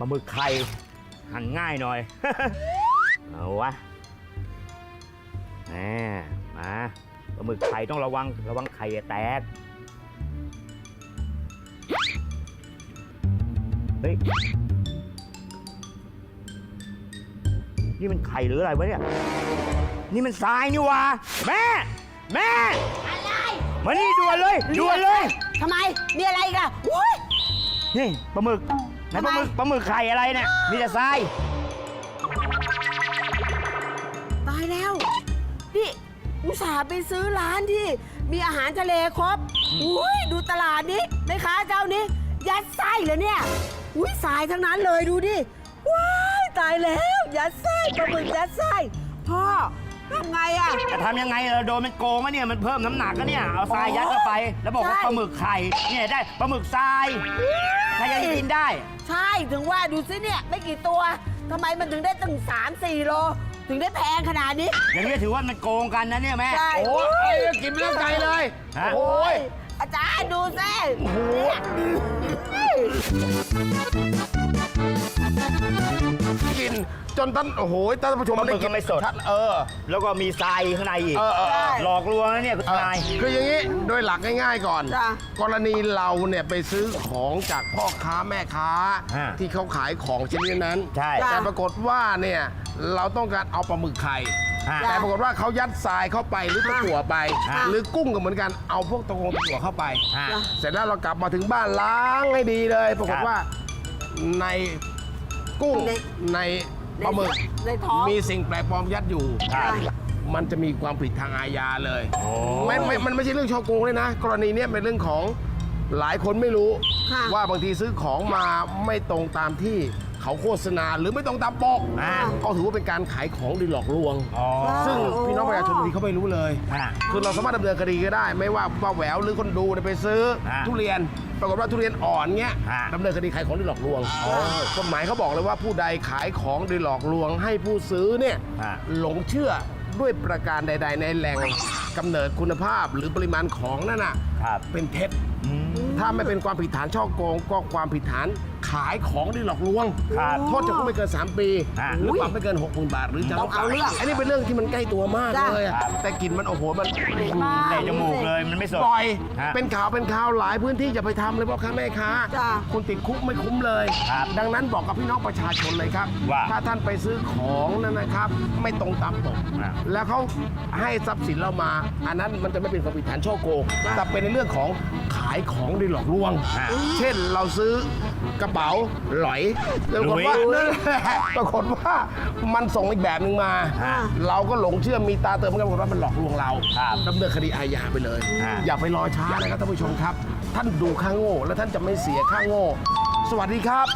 ปลาหมึกไข่หั่นง่ายหน่อย เอาวะแหมมาปลาหมึกไข่ต้องระวังระวังไข่จะแตก เฮ้ย นี่มันไข่หรืออะไรวะเนี่ย นี่มันทรายนี่หวะแม่ แม่ อะไรมานี่ด่วนเลยด่วนเลย ทำไมมีอะไรอีกันอุ้ย นี่ปลาหมึก ไหนปลาหมึกปลาหมึกไข่อะไรเนี่ยมีแต่ทรายตายแล้ว นี่ อุตส่าห์ไปซื้อร้านที่ มีอาหารทะเลครบ อุ้ยดูตลาดนี้แม่ค้าเจ้านี้ ยัดไส้เหรอเนี่ย อุ้ยสายทั้งนั้นเลยดูดิ ว้ายตายแล้ว ยัดไส้ปลาหมึกยัดไส้ พ่อทำไงอะ จะทำยังไงเราโดนมันโกงอะเนี่ยมันเพิ่มน้ำหนักก็เนี่ยเอาทรายยัดเข้าไป แล้วบอกว่าใช่ปลาหมึกไข่เนี่ยได้ปลาหมึกทราย ใครจะกินได้ ใช่ถึงว่าดูสิเนี่ยไม่กี่ตัวทำไมมันถึงได้ตั้ง3 4โล ถึงได้แพงขนาดนี้ อย่างนี้ถือว่ามันโกงกันนะเนี่ยแม่ ใช่ โอ้ยกินไม่ตั้งใจเลยฮะ โอ้ย อาจารย์ดูสิกิน จนท่านโอ้โหท่านผู้ชมปลาหมึกกิก็ไม่สด ชัเออ แล้วก็มีทรายข้างในอีก เออเออเออ หลอกลวงนะเนี่ยคุณเออนาย คืออย่างนี้ โดยหลักง่ายๆก่อน จ้ะ กรณีเราเนี่ยไปซื้อของจากพ่อค้าแม่ค้า ฮะที่เขาขายของชนิดนั้นใช่ แต่ปรากฏว่าเนี่ยเราต้องการเอาปลาหมึกไข่ฮะแต่ปรากฏว่าเขายัดทรายเข้าไปหรือตะกั่วไป ฮะ หรือกุ้งก็เหมือนกันเอาพวกตะกงตะกั่วเข้าไปฮะเสร็จแล้วเรากลับมาถึงบ้านล้างให้ดีเลย ปรากฏครับว่าในกุ้งในใน ปลาหมึกในท้อง มีสิ่งแปลกปลอมยัดอยู่ครับมันจะมีความผิดทางอาญาเลยโอ้ไม่ไม่มันไม่ใช่เรื่องช่อโกงเลยนะ กรณีเนี้ยเป็นเรื่องของหลายคนไม่รู้ ค่ะ ว่าบางทีซื้อของมาไม่ตรงตามที่ เขาโฆษณาหรือไม่ตรงตามปกอ่า ก็ถือว่าเป็นการขายของโดยหลอกลวง อ๋อซึ่งพี่น้องประชาชนบางทีเขาไม่รู้เลยฮะคือเราสามารถดำเนินคดีก็ได้ ไม่ว่าป้าแหววหรือคนดูเนี่ยไปซื้อฮะทุเรียน ปรากฏว่าทุเรียนอ่อนเงี้ยฮะดำเนินคดีขายของโดยหลอกลวงกฎหมายเขาบอกเลยว่าผู้ใดขายของโดยหลอกลวง ให้ผู้ซื้อเนี่ยฮะ หลงเชื่อด้วยประการใด ๆ ในแหล่งกำเนิดคุณภาพหรือปริมาณของนั่นน่ะครับเป็นเท็จ อืม ถ้าไม่เป็นความผิดฐานช่อโกงก็ความผิดฐาน ขายของโดยหลอกลวงครับโทษจำคุกไม่เกิน 3 ปี ฮะ หรือปรับไม่เกิน 6 0,000บาท หรือจำต้คุอกงเอาเรื่องอันนี้เป็นเรื่องที่มันใกล้ตัวมากจ้ะ เลยอะครับแต่กลิ่นมันโอ้โหมันมากเตะจมูก เลยมันไม่สด ปล่อย ฮะเป็นข่าวเป็นข่าวหลายพื้นที่จะไปทำเลยพ่อค้าแม่ค้าจ้ะ คุณติดคุกไม่คุ้มเลย ครับดังนั้นบอกกับพี่น้องประชาชนเลยครับ ว่าถ้าท่านไปซื้อของนั่นนะครับ ไม่ตรงตามปกอะแล้วเขาให้ทรัพย์สินเรามา อันนั้นมันจะไม่เป็นความผิดฐานช่อโกงแต่เป็นในเรื่องของขายของโดยหลอกลวง ฮะเช่นเราซื้อกระเป๋าหลอยปรากฏว่าหลุยนั่นแหละปรากฏว่ามันส่งอีกแบบหนึ่งมา ฮะ เราก็หลงเชื่อมีตาเติมกันปรากฏว่ามันหลอกลวงเราครับ ดำเนินคดีอาญาไปเลยฮะ อย่าไปรอช้านะครับท่านผู้ชมครับ ท่านดูข้าโง่ แล้วท่านจะไม่เสียข้าโง่ สวัสดีครับ